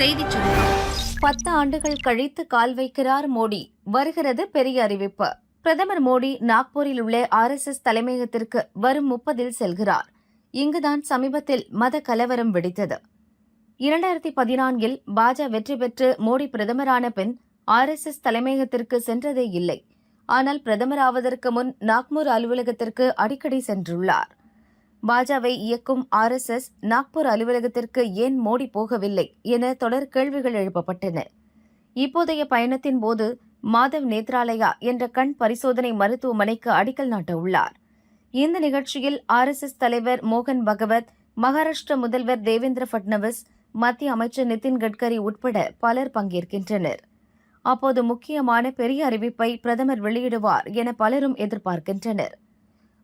செய்திச் சுருக்கம். பத்து ஆண்டுகள் கழித்து கால் வைக்கிறார் மோடி. வருகிறது பெரிய அறிவிப்பு. பிரதமர் மோடி நாக்பூரில் உள்ள ஆர்எஸ்எஸ் தலைமையகத்திற்கு வரும் முப்பதில் செல்கிறார். இங்குதான் சமீபத்தில் மத கலவரம் வெடித்தது. இரண்டாயிரத்தி பதினான்கில் பாஜ வெற்றி பெற்று மோடி பிரதமரான பின் ஆர்எஸ்எஸ் தலைமையகத்திற்கு சென்றதே இல்லை. ஆனால் பிரதமராவதற்கு முன் நாக்மூர் அலுவலகத்திற்கு அடிக்கடி சென்றுள்ளார். பாஜவை இயக்கும் ஆர்எஸ்எஸ் நாக்பூர் அலுவலகத்திற்கு ஏன் மோடி போகவில்லை என தொடர் கேள்விகள் எழுப்பப்பட்டன. இப்போதைய பயணத்தின் போது மாதவ் நேத்ராலயா என்ற கண் பரிசோதனை மருத்துவமனைக்கு அடிக்கல் நாட்ட உள்ளார். இந்த நிகழ்ச்சியில் ஆர்எஸ்எஸ் தலைவர் மோகன் பகவத் மகாராஷ்டிர முதல்வர் தேவேந்திர பட்னவிஸ் மத்திய அமைச்சர் நிதின் கட்கரி உட்பட பலர் பங்கேற்கின்றனர். அப்போது முக்கியமான பெரிய அறிவிப்பை பிரதமர் வெளியிடுவார் என பலரும் எதிர்பார்க்கின்றனர்.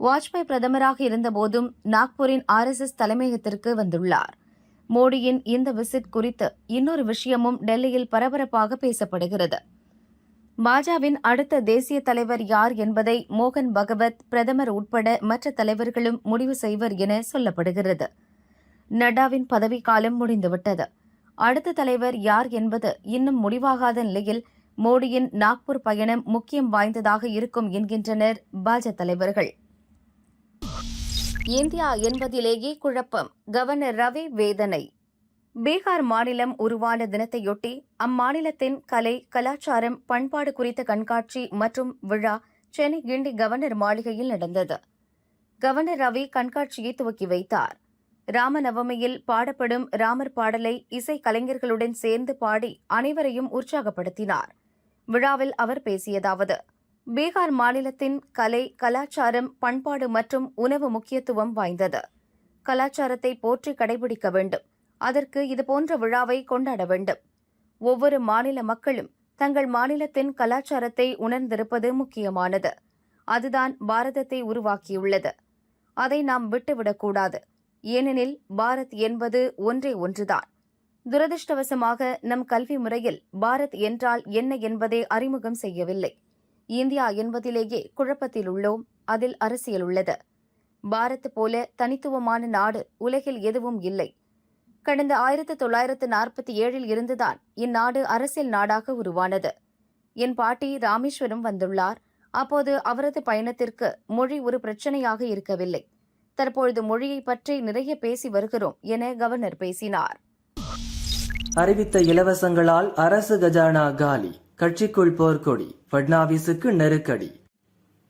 வாஜ்பாய் பிரதமராக இருந்தபோதும் நாக்பூரின் ஆர்எஸ்எஸ் தலைமையகத்திற்கு வந்துள்ளார். மோடியின் இந்த விசிட் குறித்து இன்னொரு விஷயமும் டெல்லியில் பரபரப்பாக பேசப்படுகிறது. பாஜவின் அடுத்த தேசிய தலைவர் யார் என்பதை மோகன் பகவத் பிரதமர் உட்பட மற்ற தலைவர்களும் முடிவு செய்வர் என சொல்லப்படுகிறது. நட்டாவின் பதவிக்காலம் முடிந்துவிட்டது. அடுத்த தலைவர் யார் என்பது இன்னும் முடிவாகாத நிலையில் மோடியின் நாக்பூர் பயணம் முக்கியம் வாய்ந்ததாக இருக்கும் என்கின்றனர் பாஜ தலைவர்கள். இந்தியா என்பதிலேயே குழப்பம். கவர்னர் ரவி வேதனை. பீகார் மாநிலம் உருவான தினத்தையொட்டி அம்மாநிலத்தின் கலை கலாச்சாரம் பண்பாடு குறித்த கண்காட்சி மற்றும் விழா சென்னை கிண்டி கவர்னர் மாளிகையில் நடந்தது. கவர்னர் ரவி கண்காட்சியை துவக்கி வைத்தார். ராமநவமியில் பாடப்படும் ராமர் பாடலை இசை கலைஞர்களுடன் சேர்ந்து பாடி அனைவரையும் உற்சாகப்படுத்தினார். விழாவில் அவர் பேசியதாவது பீகார் மாநிலத்தின் கலை கலாச்சாரம் பண்பாடு மற்றும் உணவு முக்கியத்துவம் வாய்ந்தது. கலாச்சாரத்தை போற்றி கடைபிடிக்க வேண்டும். அதற்கு இதுபோன்ற விழாவை கொண்டாட வேண்டும். ஒவ்வொரு மாநில மக்களும் தங்கள் மாநிலத்தின் கலாச்சாரத்தை உணர்ந்திருப்பது முக்கியமானது. அதுதான் பாரதத்தை உருவாக்கியுள்ளது. அதை நாம் விட்டுவிடக்கூடாது. ஏனெனில் பாரத் என்பது ஒன்றே ஒன்றுதான். துரதிருஷ்டவசமாக நம் கல்வி முறையில் பாரத் என்றால் என்ன என்பதை அறிமுகம் செய்யவில்லை. இந்தியா என்பதிலேயே குழப்பத்தில் உள்ளோம். அதில் அரசியல் உள்ளது. பாரத் போல தனித்துவமான நாடு உலகில் எதுவும் இல்லை. கடந்த ஆயிரத்து தொள்ளாயிரத்து நாற்பத்தி ஏழில் இருந்துதான் இந்நாடு அரசியல் நாடாக உருவானது. என் பாட்டி ராமேஸ்வரம் வந்துள்ளார். அப்போது அவரது பயணத்திற்கு மொழி ஒரு பிரச்சனையாக இருக்கவில்லை. தற்பொழுது மொழியை பற்றி நிறைய பேசி வருகிறோம் என கவர்னர் பேசினார். அறிவித்த இலவசங்களால் அரசு கஜானா காலி. கட்சிக்குள் போர்க்கொடி பட்னாவிஸுக்கு நெருக்கடி.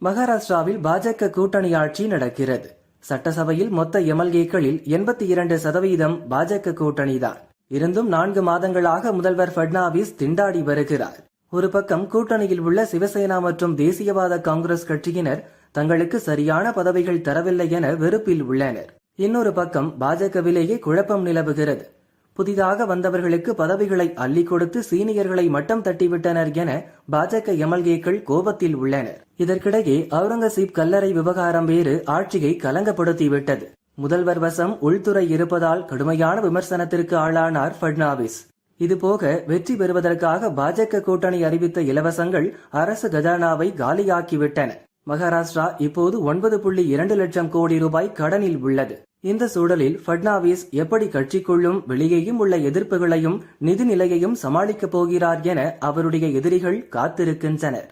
மகாராஷ்டிராவில் பாஜக கூட்டணி ஆட்சி நடக்கிறது. சட்டசபையில் மொத்த எம்எல்ஏக்களில் எண்பத்தி இரண்டு சதவீதம் பாஜக கூட்டணிதான். இருந்தும் நான்கு மாதங்களாக முதல்வர் பட்னாவிஸ் திண்டாடி வருகிறார். ஒரு பக்கம் கூட்டணியில் உள்ள சிவசேனா மற்றும் தேசியவாத காங்கிரஸ் கட்சியினர் தங்களுக்கு சரியான பதவிகள் தரவில்லை என வெறுப்பில் உள்ளனர். இன்னொரு பக்கம் பாஜகவிலேயே குழப்பம் நிலவுகிறது. புதிதாக வந்தவர்களுக்கு பதவிகளை அள்ளி கொடுத்து சீனியர்களை மட்டம் தட்டிவிட்டனர் என பாஜக எம்எல்ஏக்கள் கோபத்தில் உள்ளனர். இதற்கிடையே அவுரங்கசீப் கல்லறை விவகாரம் வேறு ஆட்சியை கலங்கப்படுத்திவிட்டது. முதல்வர் வசம் உள்துறை இருப்பதால் கடுமையான விமர்சனத்திற்கு ஆளானார் பட்னாவிஸ் இதுபோக வெற்றி பெறுவதற்காக பாஜக கூட்டணி அறிவித்த இலவசங்கள் அரசு கஜானாவை காலியாக்கிவிட்டன. மகாராஷ்டிரா இப்போது ஒன்பது புள்ளி இரண்டு லட்சம் கோடி ரூபாய் கடனில் உள்ளது. இந்த சூழலில் பட்னாவிஸ் எப்படி கட்சிக்குள்ளும் வெளியேயும் உள்ள எதிர்ப்புகளையும் நிதி நிலையையும் சமாளிக்கப் போகிறார் என அவருடைய எதிரிகள் காத்திருக்கின்றனர்.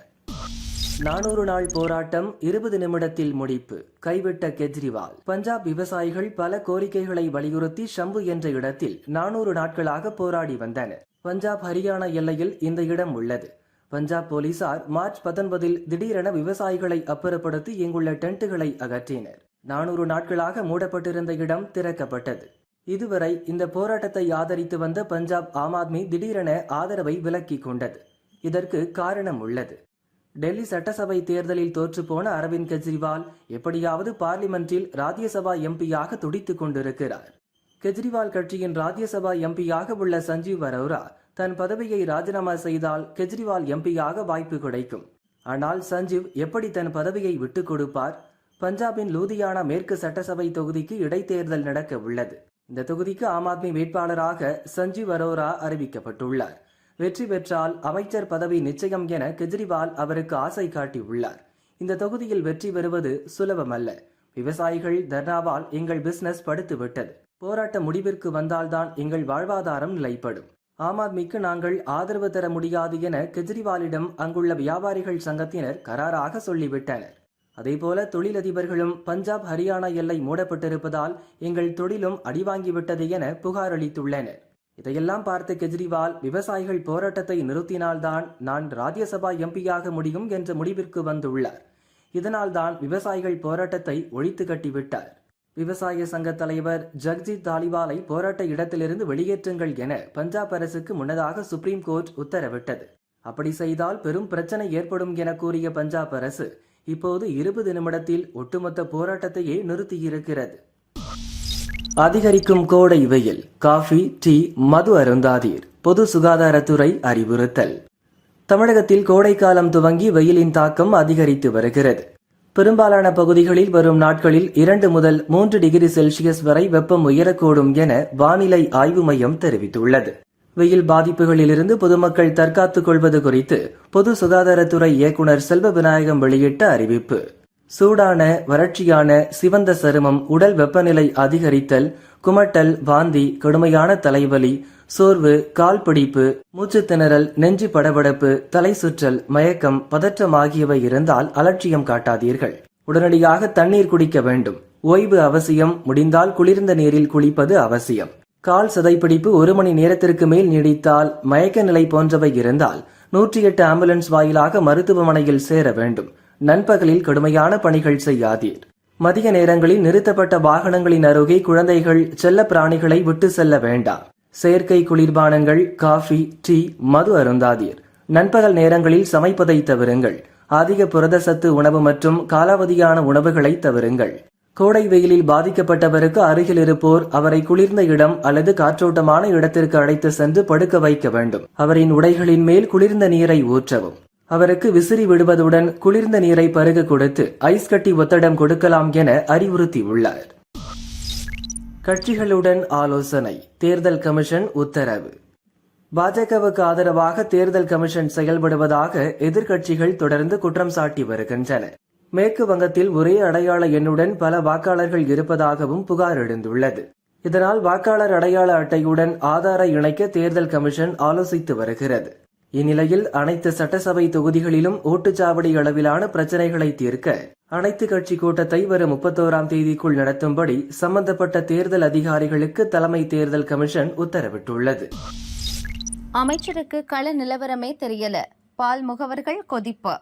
நானூறு நாள் போராட்டம் இருபது நிமிடத்தில் முடிப்பு. கைவிட்ட கெஜ்ரிவால். பஞ்சாப் விவசாயிகள் பல கோரிக்கைகளை வலியுறுத்தி ஷம்பு என்ற இடத்தில் நானூறு நாட்களாக போராடி வந்தனர். பஞ்சாப் ஹரியானா எல்லையில் இந்த இடம் உள்ளது. பஞ்சாப் போலீசார் மார்ச் பத்தொன்பதில் திடீரென விவசாயிகளை அப்புறப்படுத்தி இங்குள்ள டென்ட்டுகளை அகற்றினர். நானூறு நாட்களாக மூடப்பட்டிருந்த இடம் திறக்கப்பட்டது. இதுவரை இந்த போராட்டத்தை ஆதரித்து வந்த பஞ்சாப் ஆம் ஆத்மி திடீரென ஆதரவை விலக்கிக் கொண்டது. இதற்கு காரணம் உள்ளது. டெல்லி சட்டசபை தேர்தலில் தோற்றுப்போன அரவிந்த் கெஜ்ரிவால் எப்படியாவது பார்லிமென்ட்டில் ராஜ்யசபா எம்பியாக துடித்துக் கொண்டிருக்கிறார். கெஜ்ரிவால் கட்சியின் ராஜ்யசபா எம்பியாக உள்ள சஞ்சீவ் அரோரா தன் பதவியை ராஜினாமா செய்தால் கெஜ்ரிவால் எம்பியாக வாய்ப்பு கிடைக்கும். ஆனால் சஞ்சீவ் எப்படி தன் பதவியை விட்டுக் கொடுப்பார்? பஞ்சாபின் லூதியானா மேற்கு சட்டசபை தொகுதிக்கு இடைத்தேர்தல் நடக்க உள்ளது. இந்த தொகுதிக்கு ஆம் ஆத்மி வேட்பாளராக சஞ்சீவ் அரோரா அறிவிக்கப்பட்டுள்ளார். வெற்றி பெற்றால் அமைச்சர் பதவி நிச்சயம் என கெஜ்ரிவால் அவருக்கு ஆசை காட்டியுள்ளார். இந்த தொகுதியில் வெற்றி பெறுவது சுலபமல்ல. விவசாயிகள் தர்ணாவால் எங்கள் பிசினஸ் படுத்துவிட்டது. போராட்ட முடிவிற்கு வந்தால்தான் எங்கள் வாழ்வாதாரம் நிலைப்படும். ஆம் ஆத்மிக்கு நாங்கள் ஆதரவு தர முடியாது என கெஜ்ரிவாலிடம் அங்குள்ள வியாபாரிகள் சங்கத்தினர் கராராக சொல்லிவிட்டனர். அதேபோல தொழிலதிபர்களும் பஞ்சாப் ஹரியானா எல்லை மூடப்பட்டிருப்பதால் எங்கள் தொழிலும் அடிவாங்கிவிட்டது என புகார் அளித்துள்ளனர். இதையெல்லாம் பார்த்த கெஜ்ரிவால் விவசாயிகள் போராட்டத்தை நிறுத்தினால்தான் நான் ராஜ்யசபா எம்பியாக முடியும் என்ற முடிவிற்கு வந்துள்ளார். இதனால்தான் விவசாயிகள் போராட்டத்தை ஒழித்து கட்டிவிட்டார். விவசாய சங்க தலைவர் ஜக்ஜித் தாலிவாலை போராட்ட இடத்திலிருந்து வெளியேற்றுங்கள் என பஞ்சாப் அரசுக்கு முன்னதாக சுப்ரீம் கோர்ட் உத்தரவிட்டது. அப்படி செய்தால் பெரும் பிரச்சனை ஏற்படும் என கூறிய பஞ்சாப் அரசு இப்போது இருபது நிமிடத்தில் ஒட்டுமொத்த போராட்டத்தையே நிறுத்தியிருக்கிறது. அதிகரிக்கும் கோடை வெயில் காஃபி டீ மது அருந்தாதீர் பொது சுகாதாரத்துறை அறிவுறுத்தல். தமிழகத்தில் கோடைக்காலம் துவங்கி வெயிலின் தாக்கம் அதிகரித்து வருகிறது. பெரும்பாலான பகுதிகளில் வரும் நாட்களில் இரண்டு முதல் மூன்று டிகிரி செல்சியஸ் வரை வெப்பம் உயரக்கூடும் என வானிலை ஆய்வு மையம் தெரிவித்துள்ளது. வெயில் பாதிப்புகளிலிருந்து பொதுமக்கள் தற்காத்துக் கொள்வது குறித்து பொது சுகாதாரத்துறை இயக்குநர் செல்வ விநாயகம் வெளியிட்ட அறிவிப்பு. சூடான வறட்சியான சிவந்த சருமம் உடல் வெப்பநிலை அதிகரித்தல் குமட்டல் வாந்தி கடுமையான தலைவலி சோர்வு கால் பிடிப்பு மூச்சு திணறல் நெஞ்சு படபடப்பு தலை சுற்றல் மயக்கம் பதற்றம் ஆகியவை இருந்தால் அலட்சியம் காட்டாதீர்கள். உடனடியாக தண்ணீர் குடிக்க வேண்டும். ஓய்வு அவசியம். முடிந்தால் குளிர்ந்த நீரில் குளிப்பது அவசியம். கால் சதைப்பிடிப்பு ஒரு மணி நேரத்திற்கு மேல் நீடித்தால் மயக்க நிலை போன்றவை இருந்தால் நூற்றி எட்டு ஆம்புலன்ஸ் வாயிலாக மருத்துவமனையில் சேர வேண்டும். நண்பகலில் கடுமையான பணிகள் செய்யாதீர். மதிய நேரங்களில் நிறுத்தப்பட்ட வாகனங்களின் அருகே குழந்தைகள் செல்ல பிராணிகளை விட்டு செல்ல வேண்டாம். செயற்கை குளிர்பானங்கள் காஃபி டீ மது அருந்தாதீர். நண்பகல் நேரங்களில் சமைப்பதை தவிருங்கள். அதிக புரதசத்து உணவு மற்றும் காலாவதியான உணவுகளை தவிருங்கள். கோடை வெயிலில் பாதிக்கப்பட்டவருக்கு அருகில் இருப்போர் அவரை குளிர்ந்த இடம் அல்லது காற்றோட்டமான இடத்திற்கு அழைத்து சென்று படுக்க வைக்க வேண்டும். அவரின் உடைகளின் மேல் குளிர்ந்த நீரை ஊற்றவும். அவருக்கு விசிறி விடுவதுடன் குளிர்ந்த நீரை பருக கொடுத்து ஐஸ் கட்டி ஒத்தடம் கொடுக்கலாம் என அறிவுறுத்தியுள்ளார். கட்சிகளுடன் ஆலோசனை தேர்தல் கமிஷன் உத்தரவு. பாஜகவுக்கு ஆதரவாக தேர்தல் கமிஷன் செயல்படுவதாக எதிர்க்கட்சிகள் தொடர்ந்து குற்றம் சாட்டி வருகின்றன. மேற்கு வங்கத்தில் ஒரே அடையாள எண்ணுடன் பல வாக்காளர்கள் இருப்பதாகவும் புகார் எழுந்துள்ளது. இதனால் வாக்காளர் அடையாள அட்டையுடன் ஆதாரை இணைக்க தேர்தல் கமிஷன் ஆலோசித்து வருகிறது. இந்நிலையில் அனைத்து சட்டசபை தொகுதிகளிலும் ஓட்டுச்சாவடி அளவிலான பிரச்சனைகளை தீர்க்க அனைத்து கட்சி கூட்டத்தை வரும் முப்பத்தோராம் தேதிக்குள் நடத்தும்படி சம்பந்தப்பட்ட தேர்தல் அதிகாரிகளுக்கு தலைமை தேர்தல் கமிஷன் உத்தரவிட்டுள்ளது. அமைச்சருக்கு கள நிலவரமே தெரியல. பால் முகவர்கள் கொதிப்பு.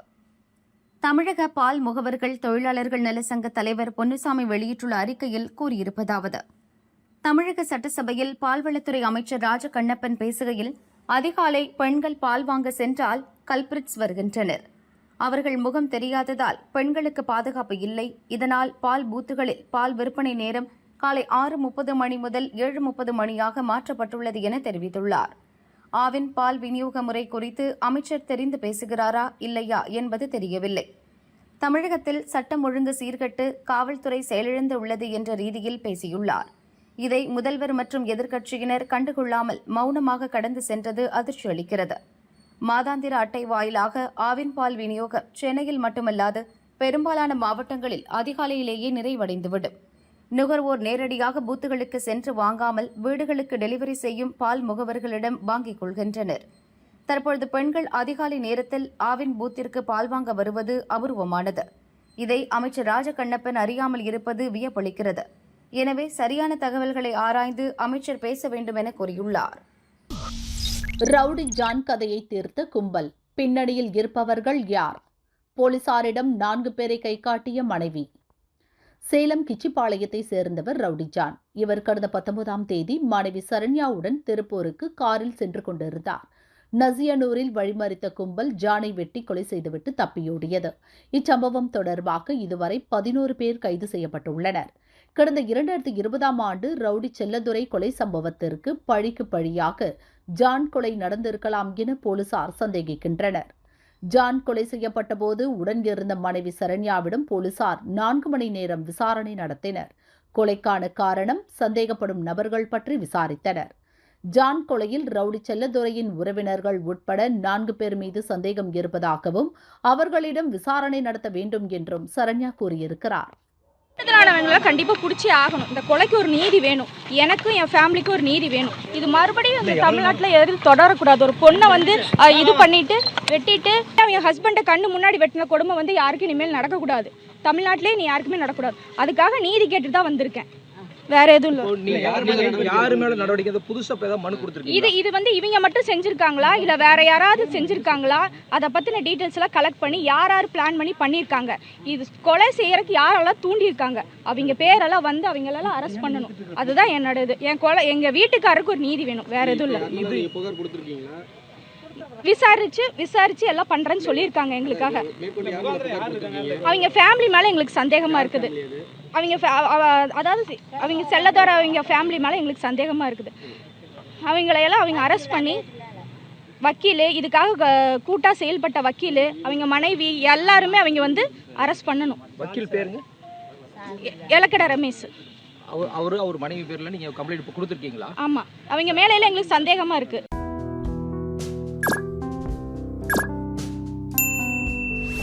தமிழக பால் முகவர்கள் தொழிலாளர்கள் நலசங்க தலைவர் பொன்னுசாமி வெளியிட்டுள்ள அறிக்கையில் கூறியிருப்பதாவது தமிழக சட்டசபையில் பால்வளத்துறை அமைச்சர் ராஜ கண்ணப்பன் பேசுகையில் அதிகாலை பெண்கள் பால் வாங்க சென்றால் கல்பிரிட்ஸ் வருகின்றனர். அவர்கள் முகம் தெரியாததால் பெண்களுக்கு பாதுகாப்பு இல்லை. இதனால் பால் பூத்துகளில் பால் விற்பனை நேரம் காலை ஆறு முப்பது மணி முதல் ஏழு முப்பது மணியாக மாற்றப்பட்டுள்ளது என தெரிவித்துள்ளார். ஆவின் பால் விநியோக முறை குறித்து அமைச்சர் தெரிந்து பேசுகிறாரா இல்லையா என்பது தெரியவில்லை. தமிழகத்தில் சட்டம் ஒழுங்கு சீர்கட்டு காவல்துறை செயலிழந்து உள்ளது என்ற ரீதியில் பேசியுள்ளார். இதை முதல்வர் மற்றும் எதிர்க்கட்சியினர் கண்டுகொள்ளாமல் மௌனமாக கடந்து சென்றது அதிர்ச்சி அளிக்கிறது மாதாந்திர அட்டை வாயிலாக ஆவின் பால் விநியோகம் சென்னையில் மட்டுமல்லாது பெரும்பாலான மாவட்டங்களில் அதிகாலையிலேயே நிறைவடைந்துவிடும். நுகர்வோர் நேரடியாக பூத்துகளுக்கு சென்று வாங்காமல் வீடுகளுக்கு டெலிவரி செய்யும் பால் முகவர்களிடம் வாங்கிக் கொள்கின்றனர். தற்பொழுது பெண்கள் அதிகாலை நேரத்தில் ஆவின் பூத்திற்கு பால் வாங்க வருவது அபூர்வமானது. இதை அமைச்சர் ராஜகண்ணப்பன் அறியாமல் இருப்பது வியப்பளிக்கிறது. எனவே சரியான தகவல்களை ஆராய்ந்து அமைச்சர் பேச வேண்டும் என கூறியுள்ளார். ரவுடி ஜான் கதையை தீர்த்த கும்பல். பின்னணியில் இருப்பவர்கள் யார்? போலீசாரிடம் நான்கு பேரை கைகாட்டிய மனைவி. சேலம் கிச்சிப்பாளையத்தை சேர்ந்தவர் ரவுடி ஜான். இவர் கடந்த பத்தொன்பதாம் தேதி மாணவி சரண்யாவுடன் திருப்பூருக்கு காரில் சென்று கொண்டிருந்தார். நசியனூரில் வழிமறித்த கும்பல் ஜானை வெட்டி கொலை செய்துவிட்டு தப்பியோடியது. இச்சம்பவம் தொடர்பாக இதுவரை பதினோரு பேர் கைது செய்யப்பட்டுள்ளனர். கடந்த இரண்டாயிரத்தி இருபதாம் ஆண்டு ரவுடி செல்லதுரை கொலை சம்பவத்திற்கு பழிக்கு பழியாக ஜான் கொலை நடந்திருக்கலாம் என போலீசார் சந்தேகிக்கின்றனர். ஜான் கொலை செய்யப்பட்ட போது உடன் இருந்த மனைவி சரண்யாவிடம் போலீசார் நான்கு மணி நேரம் விசாரணை நடத்தினர். கொலைக்கான காரணம் சந்தேகப்படும் நபர்கள் பற்றி விசாரித்தனர். ஜான் கொலையில் ரவுடி செல்லதுரையின் உறவினர்கள் உட்பட நான்கு பேர் மீது சந்தேகம் இருப்பதாகவும் அவர்களிடம் விசாரணை நடத்த வேண்டும் என்றும் சரண்யா கூறியிருக்கிறார். குற்றத்திலானவங்களை கண்டிப்பாக பிடிச்சே ஆகணும். இந்த கொலைக்கு ஒரு நீதி வேணும். எனக்கும் என் ஃபேமிலிக்கும் ஒரு நீதி வேணும். இது மறுபடியும் இந்த தமிழ்நாட்டில் எதில் தொடரக்கூடாது. ஒரு பொண்ணை வந்து இது பண்ணிட்டு வெட்டிட்டு அவங்க ஹஸ்பண்டை கண்ணு முன்னாடி வெட்டின கொடுமை வந்து யாருக்கும் இனிமேல் நடக்கக்கூடாது. தமிழ்நாட்டிலே நீ யாருக்குமே நடக்கக்கூடாது. அதுக்காக நீதி கேட்டு தான் வந்திருக்கேன். வேற எதுவும் இல்லை. யார் மேல நடவடிக்கை புதுசா ஏதாவது மனு இது கொடுத்துருக்கீங்க இது வந்து இவங்க மட்டும் செஞ்சிருக்காங்களா? இல்ல வேற யாராவது செஞ்சிருக்காங்களா? அதை பத்தின டீட்டெயில்ஸ் எல்லாம் கலெக்ட் பண்ணி யார் யார் பிளான் பண்ணி பண்ணியிருக்காங்க? இது கொலை செய்யறதுக்கு யாரெல்லாம் தூண்டியிருக்காங்க? அவங்க பேரெல்லாம் வந்து அவங்களெல்லாம் அரெஸ்ட் பண்ணணும். அதுதான் என்னோட இது என் கொலை எங்க வீட்டுக்காரருக்கு ஒரு நீதி வேணும். வேற எதுவும் இல்லை. இது புகார் கொடுத்துருக்கீங்களா? விசாரிச்சு விசாரிச்சு எல்லாம் பண்றேன்னு சொல்லியிருக்காங்க எங்களுக்காக. மேல அவங்க ஃபேமிலி மேல எங்களுக்கு சந்தேகமா இருக்குது. அவங்க அதாவது அவங்க செல்லதோர அவங்க ஃபேமிலி மேல எங்களுக்கு சந்தேகமா இருக்குது. அவங்களையெல்லாம் அவங்க அரெஸ்ட் பண்ணி வக்கீல் இதுக்காக க- கூட்டா செயல்பட்ட வக்கீல் அவங்க மனைவி எல்லாருமே அவங்க வந்து அரெஸ்ட் பண்ணணும். வக்கீல் பேருங்க? எலக்கட ரமேஷ். அவர் அவரு மனைவி பேர்ல நீங்க கம்ப்ளைண்ட் கொடுத்துருக்கீங்களா? ஆமாம் அவங்க மேலையில எங்களுக்கு சந்தேகமா இருக்கு.